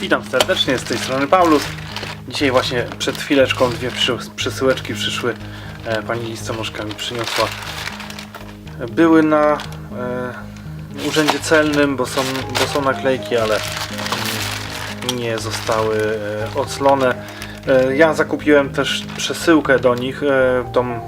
Witam serdecznie, z tej strony Paulus. Dzisiaj właśnie przed chwileczką dwie przesyłeczki przyszły. E, pani listonoszka mi przyniosła. Były na e, urzędzie celnym, bo są, bo są naklejki, ale mm, nie zostały e, oclone. E, ja zakupiłem też przesyłkę do nich, e, tą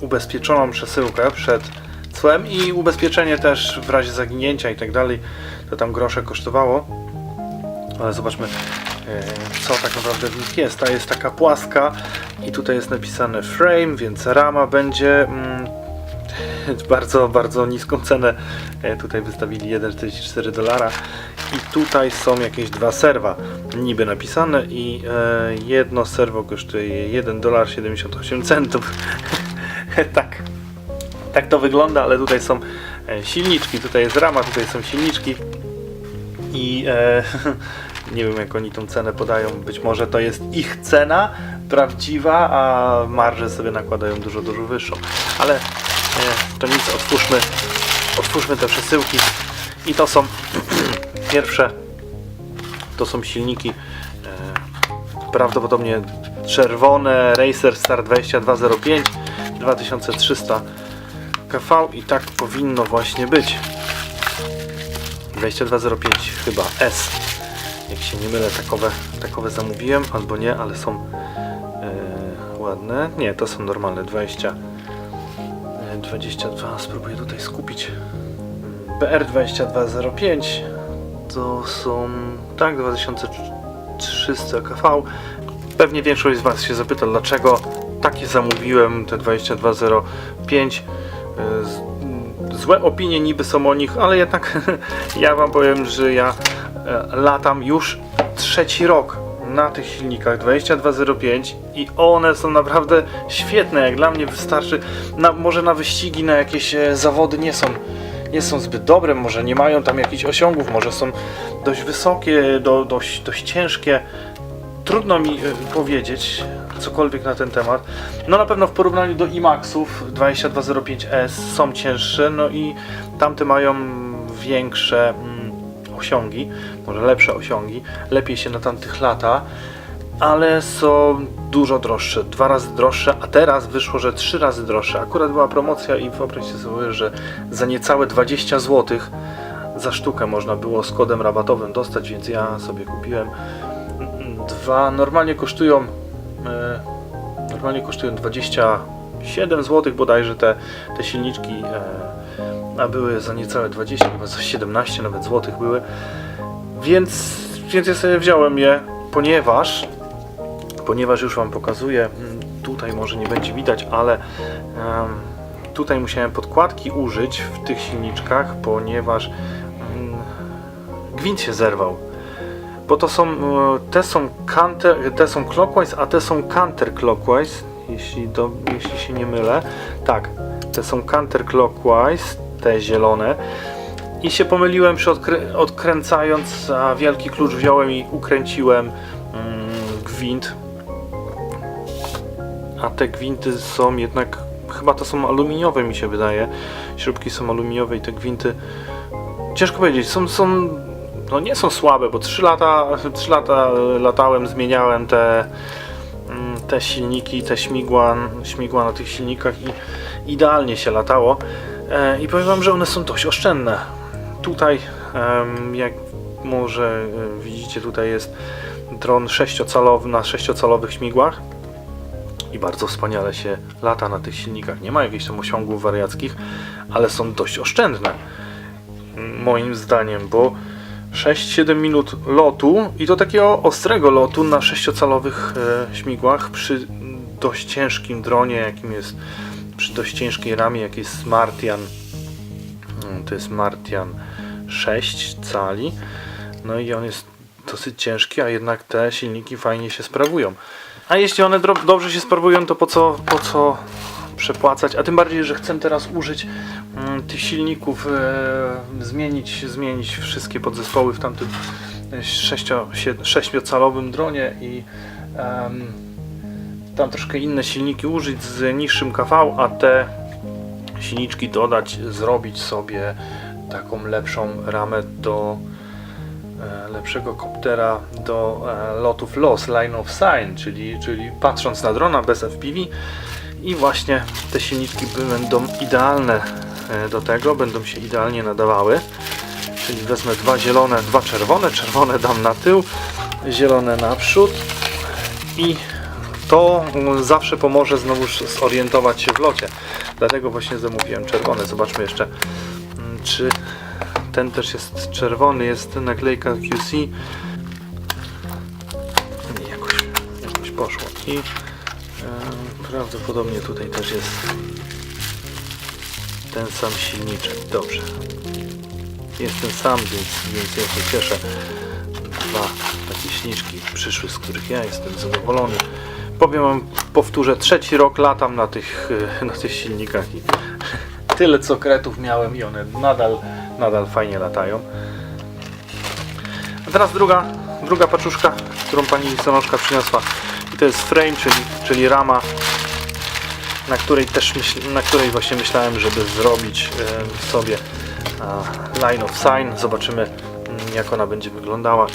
ubezpieczoną przesyłkę przed cłem i ubezpieczenie też w razie zaginięcia i tak dalej. To tam grosze kosztowało. Ale zobaczmy, e, co tak naprawdę w nich jest. Ta jest taka płaska i tutaj jest napisane frame, więc rama będzie mm, bardzo, bardzo niską cenę. E, Tutaj wystawili 1,44 dolara i tutaj są jakieś dwa serwa niby napisane i e, jedno serwo kosztuje 1 dolar 78 centów. tak. Tak to wygląda, ale tutaj są e, silniczki, tutaj jest rama, tutaj są silniczki i e, nie wiem jak oni tą cenę podają. Być może to jest ich cena prawdziwa, a marże sobie nakładają dużo, dużo wyższą. Ale e, to nic, otwórzmy, otwórzmy te przesyłki i to są pierwsze, to są silniki e, prawdopodobnie czerwone Racer Star 2205 2300 kV i tak powinno właśnie być. 2205 chyba S. Jak się nie mylę, takowe, takowe zamówiłem, albo nie, ale są e, ładne. Nie, to są normalne 20. E, 22, spróbuję tutaj skupić. BR 2205 to są tak 2300 kV. Pewnie większość z Was się zapyta, dlaczego takie zamówiłem te 2205. E, z- Złe opinie niby są o nich, ale jednak ja Wam powiem, że ja e, latam już trzeci rok na tych silnikach 2205 i one są naprawdę świetne. Jak dla mnie wystarczy, na, może na wyścigi, na jakieś e, zawody nie są, nie są zbyt dobre, może nie mają tam jakichś osiągów, może są dość wysokie, do, dość, dość ciężkie. Trudno mi e, powiedzieć cokolwiek na ten temat. No na pewno w porównaniu do IMAXów 2205S są cięższe, no i tamte mają większe mm, osiągi, może lepsze osiągi, lepiej się na tamtych lata, ale są dużo droższe, dwa razy droższe, a teraz wyszło, że trzy razy droższe. Akurat była promocja i wyobraźcie sobie, że za niecałe 20 zł za sztukę można było z kodem rabatowym dostać, więc ja sobie kupiłem dwa. Normalnie kosztują normalnie kosztują 27 zł bodajże te, te silniczki, e, a były za niecałe 20, chyba za 17 nawet złotych były. Więc, więc ja sobie wziąłem je, ponieważ ponieważ już Wam pokazuję, mm, tutaj może nie będzie widać, ale tutaj musiałem podkładki użyć w tych silniczkach, ponieważ mm, gwint się zerwał. Bo to są, e, te są, counter, te są clockwise, a te są counterclockwise, jeśli, do, jeśli się nie mylę. Tak, te są counterclockwise, te zielone. I się pomyliłem przy odkrę- odkręcając, a wielki klucz wziąłem i ukręciłem mm, gwint. A te gwinty są jednak, chyba to są aluminiowe mi się wydaje. Śrubki są aluminiowe i te gwinty, ciężko powiedzieć, są, są no nie są słabe, bo 3 lata, 3 lata latałem, zmieniałem te, mm, te silniki, te śmigła, śmigła na tych silnikach i idealnie się latało. E, I powiem Wam, że one są dość oszczędne. Tutaj, jak może e, widzicie, tutaj jest dron 6-calowy na 6-calowych śmigłach i bardzo wspaniale się lata na tych silnikach. Nie ma jakichś tam osiągów wariackich, ale są dość oszczędne moim zdaniem, bo 6-7 minut lotu i to takiego ostrego lotu na 6-calowych e, śmigłach przy dość ciężkim dronie, jakim jest przy dość ciężkiej ramie, jak jest Martian. Mm, To jest Martian 6 cali. No i on jest dosyć ciężki, a jednak te silniki fajnie się sprawują. A jeśli one dobrze się sprawują, to po co, po co przepłacać? A tym bardziej, że chcę teraz użyć tych silników, e, zmienić, zmienić wszystkie podzespoły w tamtym 6-calowym dronie i tam troszkę inne silniki użyć z niższym KV, a te silniczki dodać, zrobić sobie taką lepszą ramę do e, lepszego koptera do e, lotów LOS, Line of Sign, czyli, czyli patrząc na drona bez FPV i właśnie te silniki będą idealne. e, do tego, będą się idealnie nadawały. Czyli wezmę dwa zielone, dwa czerwone, czerwone dam na tył, zielone naprzód i to mm, zawsze pomoże znowu zorientować się w locie. Dlatego właśnie zamówiłem czerwone. Zobaczmy jeszcze, mm, czy ten też jest czerwony, jest naklejka QC. Jakoś, jakoś poszło. I e, prawdopodobnie tutaj też jest ten sam silniczek. Dobrze. Jest ten sam, więc, więc ja się cieszę. Dwa takie śliczki przyszły, z których ja jestem zadowolony. Powiem wam, powtórzę, trzeci rok latam na tych, e, na tych silnikach i tyle co kretów miałem i one nadal, nadal fajnie latają. A teraz druga, druga paczuszka, którą pani listonoszka przyniosła. I to jest frame, czyli, czyli rama, na której też myśl, na której właśnie myślałem, żeby zrobić e, sobie a, line of sign. Zobaczymy mm, jak ona będzie wyglądała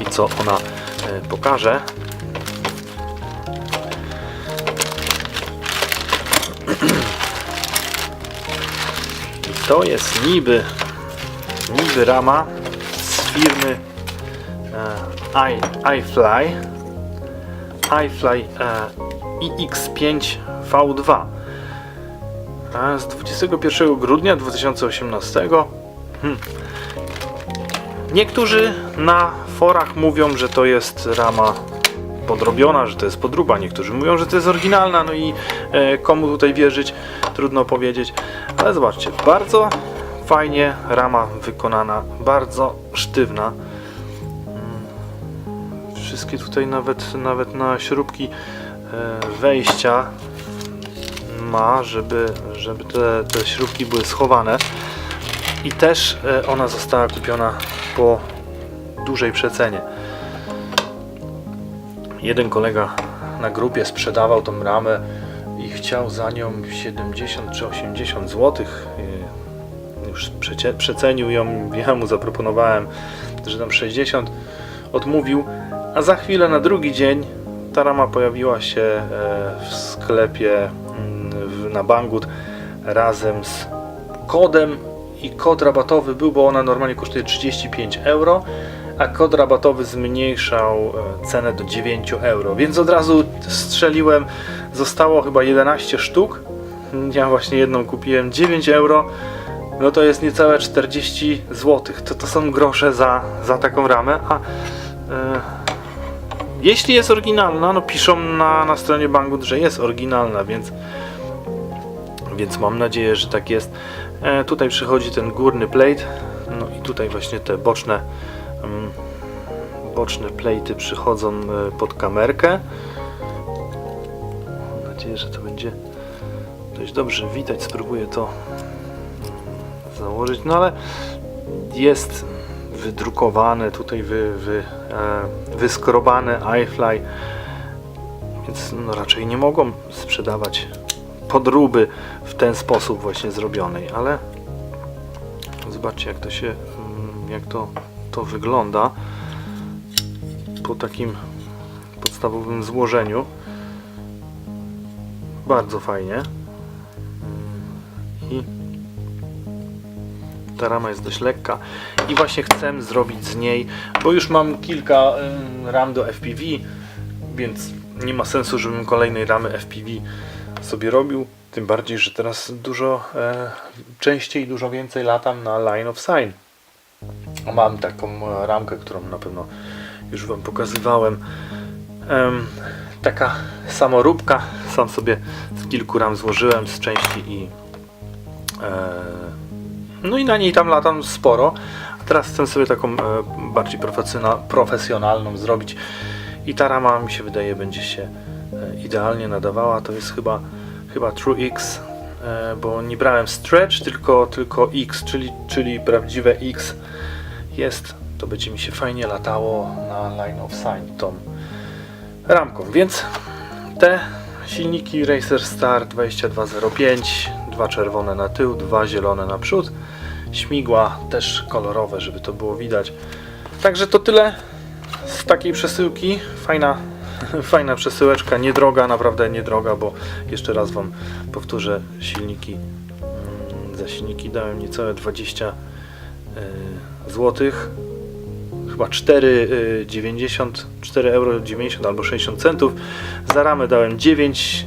i, co ona e, pokaże. I to jest niby niby rama z firmy e, iFly e, iX5 V2 a z 21 grudnia 2018 hmm. Niektórzy na forach mówią, że to jest rama podrobiona, że to jest podruba. Niektórzy mówią, że to jest oryginalna, no i e, komu tutaj wierzyć, trudno powiedzieć. Ale zobaczcie, bardzo fajnie rama wykonana, bardzo sztywna. Wszystkie tutaj nawet, nawet na śrubki e, wejścia ma, żeby, żeby te, te śrubki były schowane. I też e, ona została kupiona po dużej przecenie. Jeden kolega na grupie sprzedawał tą ramę i chciał za nią 70 czy 80 zł. Już przecenił ją, ja mu zaproponowałem, że tam 60 odmówił, a za chwilę na drugi dzień ta rama pojawiła się e, w sklepie mm, na Banggood razem z kodem i kod rabatowy był, bo ona normalnie kosztuje 35 euro, a kod rabatowy zmniejszał e, cenę do 9 euro, więc od razu strzeliłem, zostało chyba 11 sztuk, ja właśnie jedną kupiłem 9 euro, no to jest niecałe 40 zł, to, to są grosze za, za taką ramę, a e, jeśli jest oryginalna, no piszą na, na stronie Banggood, że jest oryginalna, więc więc mam nadzieję, że tak jest. E, tutaj przychodzi ten górny plate, no i tutaj właśnie te boczne mm, boczne platy przychodzą e, pod kamerkę. Mam nadzieję, że to będzie dość dobrze widać. Spróbuję to założyć, no ale jest wydrukowane, tutaj wy, wy, e, wyskrobane iFly, więc no raczej nie mogą sprzedawać podróby w ten sposób właśnie zrobionej, ale zobaczcie jak to się, mm, jak to, to wygląda po takim podstawowym złożeniu. Bardzo fajnie. Ta rama jest dość lekka i właśnie chcę zrobić z niej, bo już mam kilka ram do FPV, więc nie ma sensu, żebym kolejnej ramy FPV sobie robił. Tym bardziej, że teraz dużo e, częściej, dużo więcej latam na Line of Sign. Mam taką e, ramkę, którą na pewno już Wam pokazywałem. Em, taka samoróbka. Sam sobie z kilku ram złożyłem z części i e, no i na niej tam latam sporo. A teraz chcę sobie taką e, bardziej profesjonal, profesjonalną zrobić. I ta rama mi się wydaje będzie się e, idealnie nadawała. To jest chyba, chyba True X, e, bo nie brałem Stretch, tylko, tylko X, czyli, czyli prawdziwe X jest. To będzie mi się fajnie latało na Line of Sign tą ramką. Więc te silniki Racer Star 2205, dwa czerwone na tył, dwa zielone na przód śmigła też kolorowe, żeby to było widać. Także to tyle z takiej przesyłki. Fajna, fajna przesyłeczka, niedroga, naprawdę niedroga, bo jeszcze raz Wam powtórzę, silniki mm, za silniki dałem niecałe 20 zł. Chyba 4,90 4 euro 90 albo 60 centów. Za ramę dałem 9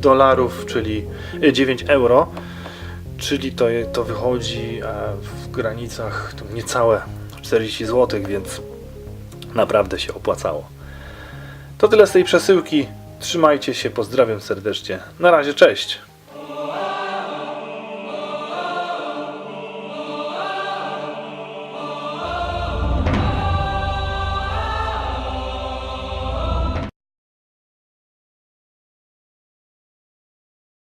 dolarów, czyli y, 9 euro, czyli to, to wychodzi e, w granicach niecałe 40 zł, więc naprawdę się opłacało. To tyle z tej przesyłki. Trzymajcie się, pozdrawiam serdecznie. Na razie, cześć.